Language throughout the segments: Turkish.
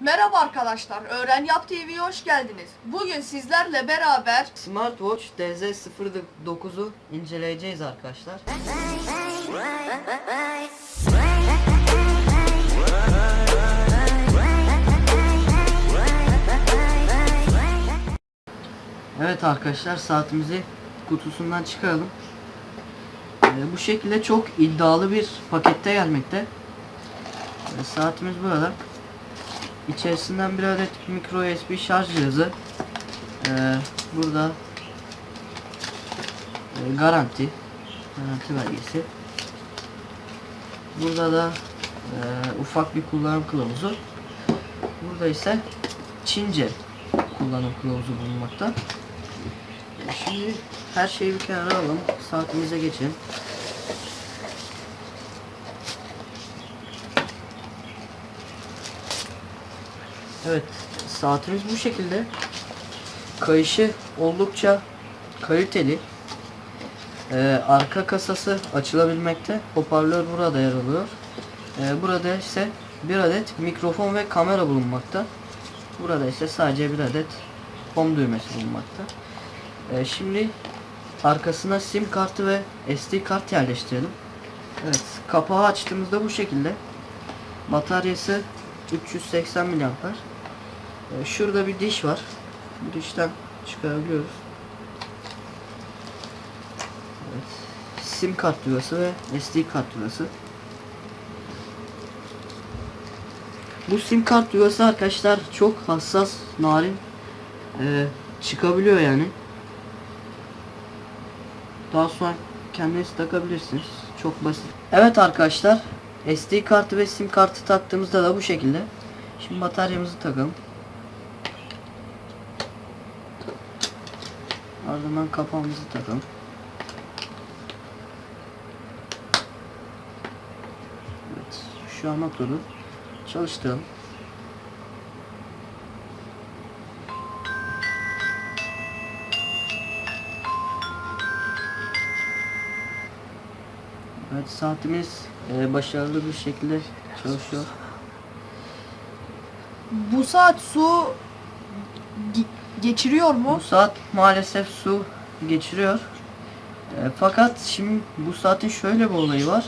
Merhaba arkadaşlar, Öğren Yap TV'ye hoş geldiniz. Bugün sizlerle beraber Smartwatch DZ09'u inceleyeceğiz arkadaşlar. Evet arkadaşlar saatimizi kutusundan çıkaralım. Ee, bu şekilde çok iddialı bir pakette gelmekte. Ee, saatimiz burada. İçerisinden bir adet micro USB şarj cihazı. Ee, burada e, garanti garanti belgesi. Burada da e, ufak bir kullanım kılavuzu. Burada ise Çince kullanım kılavuzu bulunmakta. Şimdi her şeyi bir kenara alalım. Saatimize geçelim. Evet, saatimiz bu şekilde. Kayışı oldukça kaliteli. Ee, arka kasası açılabilmekte. Hoparlör burada yer alıyor. Ee, burada ise bir adet mikrofon ve kamera bulunmakta. Burada ise sadece bir adet home düğmesi bulunmakta. Ee, şimdi arkasına sim kartı ve SD kart yerleştirelim. Evet, kapağı açtığımızda bu şekilde. Bataryası 380 mAh. Ee, şurada bir diş var. Bu dişten çıkarabiliyoruz. Evet. Sim kart yuvası ve SD kart yuvası. Bu sim kart yuvası arkadaşlar çok hassas, narin ee, çıkabiliyor yani. Daha sonra kendiniz takabilirsiniz. Çok basit. Evet arkadaşlar, SD kartı ve sim kartı taktığımızda da bu şekilde. Şimdi bataryamızı takalım. Ardından kapağımızı takalım. Evet, şu an oturdu. Çalıştıralım. Evet, saatimiz e, başarılı bir şekilde çalışıyor. bu saat su geçiriyor mu? Bu saat maalesef su geçiriyor. E, fakat şimdi bu saatin şöyle bir olayı var.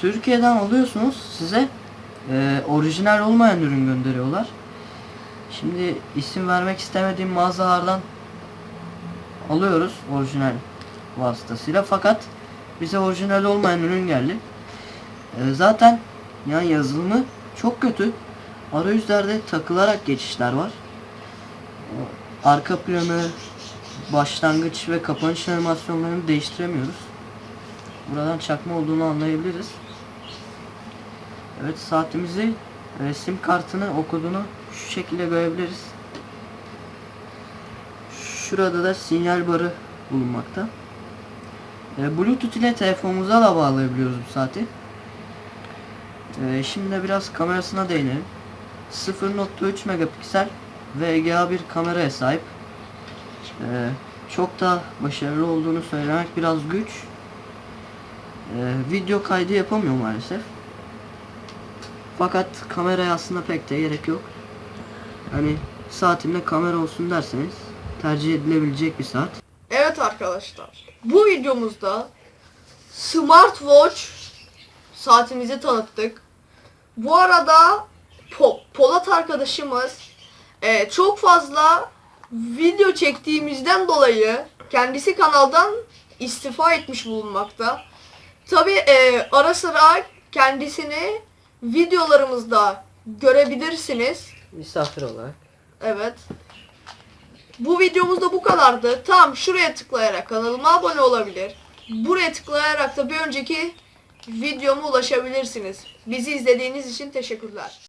Türkiye'den alıyorsunuz size e, orijinal olmayan ürün gönderiyorlar. Şimdi isim vermek istemediğim mağazalardan alıyoruz orijinal vasıtasıyla fakat bize orijinal olmayan ürün geldi. E, zaten yani yazılımı çok kötü. Arayüzlerde takılarak geçişler var. Arka planı, başlangıç ve kapanış animasyonlarını değiştiremiyoruz. Buradan çakma olduğunu anlayabiliriz. Evet saatimizi e, sim kartını okuduğunu şu şekilde görebiliriz. Şurada da sinyal barı bulunmakta. E, Bluetooth ile telefonumuza da bağlayabiliyoruz bu saati. E, şimdi biraz kamerasına değinelim. 0.3 megapiksel VGA bir kameraya sahip. Ee, çok da başarılı olduğunu söylemek biraz güç. Ee, video kaydı yapamıyor maalesef. Fakat kameraya aslında pek de gerek yok. Hani saatimde kamera olsun derseniz tercih edilebilecek bir saat. Evet arkadaşlar, bu videomuzda Smartwatch saatimizi tanıttık. Bu arada Po- Polat arkadaşımız e, çok fazla video çektiğimizden dolayı kendisi kanaldan istifa etmiş bulunmakta. Tabi e, ara sıra kendisini videolarımızda görebilirsiniz. Misafir olarak. Evet. Bu videomuz da bu kadardı. Tam şuraya tıklayarak kanalıma abone olabilir. Buraya tıklayarak da bir önceki videoma ulaşabilirsiniz. Bizi izlediğiniz için teşekkürler.